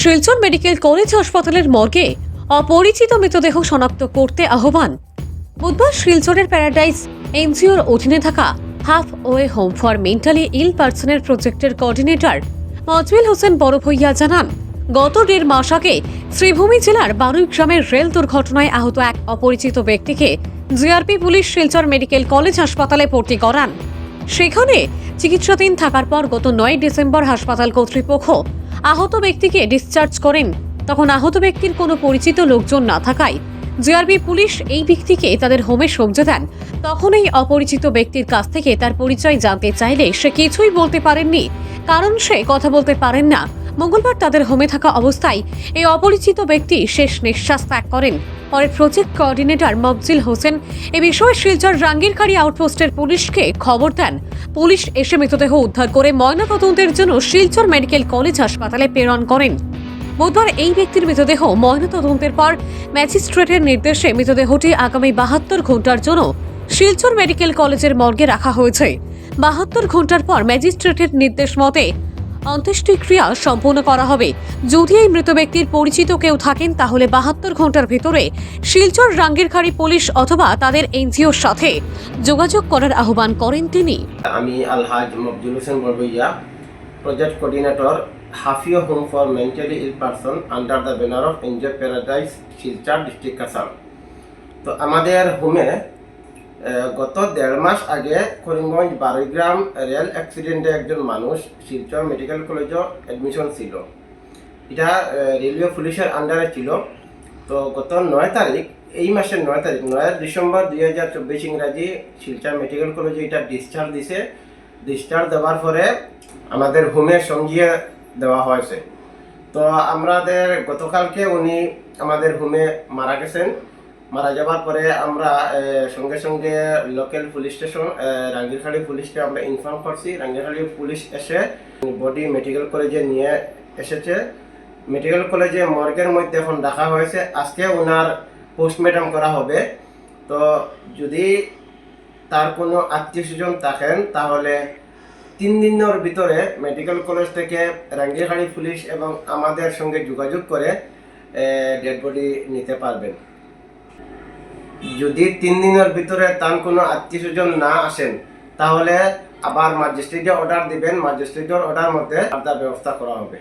Silchar medical college হাসপাতালের মর্গে অপরিচিত মৃতদেহ শনাক্ত করতে আহ্বান। বুধবার শিলচরের প্যারাডাইস এনজিওর অধীনে থাকা half way home for mentally ill পার্সনের প্রজেক্টের কোঅর্ডিনেটর মজমিল হোসেন বড় ভইয়া জানান, গত দেড় মাস আগে শ্রীভূমি জেলার বারুই গ্রামের রেল দুর্ঘটনায় আহত এক অপরিচিত ব্যক্তিকে GRP police Silchar medical college হাসপাতালে ভর্তি করান। সেখানে চিকিৎসাধীন থাকার পর গত নয় ডিসেম্বর হাসপাতাল কর্তৃপক্ষ আহত ব্যক্তিকে ডিসচার্জ করেন। তখন আহত ব্যক্তির কোনো পরিচিত লোকজন না থাকায় জেআরবি পুলিশ এই ব্যক্তিকে তাদের হোমে সবজে দেন। তখন এই অপরিচিত ব্যক্তির কাছ থেকে তার পরিচয় জানতে চাইলে সে কিছুই বলতে পারেননি। কারণ সে কথা বলতে পারেন না। মঙ্গলবার তাদের হোমে থাকা অবস্থায় এই অপরিচিত ব্যক্তি শেষ নিঃশ্বাস ত্যাগ করেন। পরে প্রজেক্ট কোঅর্ডিনেটর মফজিল হোসেন এ বিষয়ে শিলচর রাঙ্গিরখাড়ি আউটপোস্টের পুলিশকে খবর দেন। পুলিশ এসে মৃতদেহ উদ্ধার করে ময়নাতদন্তের জন্য শিলচর মেডিকেল কলেজ হাসপাতালে প্রেরণ করেন। বুধবার এই ব্যক্তির মৃতদেহ ময়নাতদন্তের পর ম্যাজিস্ট্রেটের নির্দেশে মৃতদেহটি আগামী বাহাত্তর ঘণ্টার জন্য শিলচর মেডিকেল কলেজের মর্গে রাখা হয়েছে। বাহাত্তর ঘণ্টার পর ম্যাজিস্ট্রেটের নির্দেশ মতে অন্ত্যেষ্টিক্রিয়া সম্পূর্ণ করা হবে। যদি এই মৃত ব্যক্তির পরিচিত কেউ থাকেন, তাহলে বাহাত্তর ঘণ্টার ভিতরে শিলচর রাঙ্গিরখাড়ি পুলিশ অথবা তাদের এনজিওর সাথে যোগাযোগ করার আহ্বান করেন তিনি। আমি Alhaj Mofjul Hossain Borbhuiya, project coordinator halfway home for mentally ill person, under the banner of NGO Paradise, Silchar district Kasam তো আমাদের হোমে গত দেড় মাস আগে করিমগঞ্জ বারোগ্রাম রেল অ্যাক্সিডেন্টে একজন মানুষ শিলচর মেডিকেল কলেজও অ্যাডমিশন ছিল। এটা রেলওয়ে পুলিশের আন্ডারে ছিল। তো গত নয় তারিখ, এই মাসের নয় তারিখ, নয় ডিসেম্বর দুই হাজার চব্বিশ ইংরাজি শিলচর মেডিকেল কলেজে এটা ডিসচার্জ দিছে। ডিসচার্জ দেওয়ার পরে আমাদের হোমে সঙ্গিয়ে দেওয়া হয়েছে। তো আমাদের, গতকালকে উনি আমাদের হোমে মারা গেছেন। মারা যাওয়ার পরে আমরা সঙ্গে সঙ্গে লোকাল পুলিশ স্টেশন রাঙ্গিরখালি পুলিশকে আমরা ইনফর্ম করছি। রাঙ্গিরখালি পুলিশ এসে বডি মেডিকেল কলেজে নিয়ে এসেছে। মেডিকেল কলেজে মর্গের মধ্যে এখন রাখা হয়েছে। আজকে ওনার পোস্টমর্টম করা হবে। তো যদি তার কোনো আত্মীয় স্বজন থাকেন, তাহলে তিন দিনের ভিতরে মেডিকেল কলেজ থেকে রাঙ্গিরহাড়ি পুলিশ এবং আমাদের সঙ্গে যোগাযোগ করে ডেড বডি নিতে পারবেন। যদি তিন দিনের ভিতরে তার কোনো আত্মীয় স্বজন না আসেন, তাহলে আবার ম্যাজিস্ট্রেটে অর্ডার দিবেন। ম্যাজিস্ট্রেটের অর্ডার মধ্যে তার ব্যবস্থা করা হবে।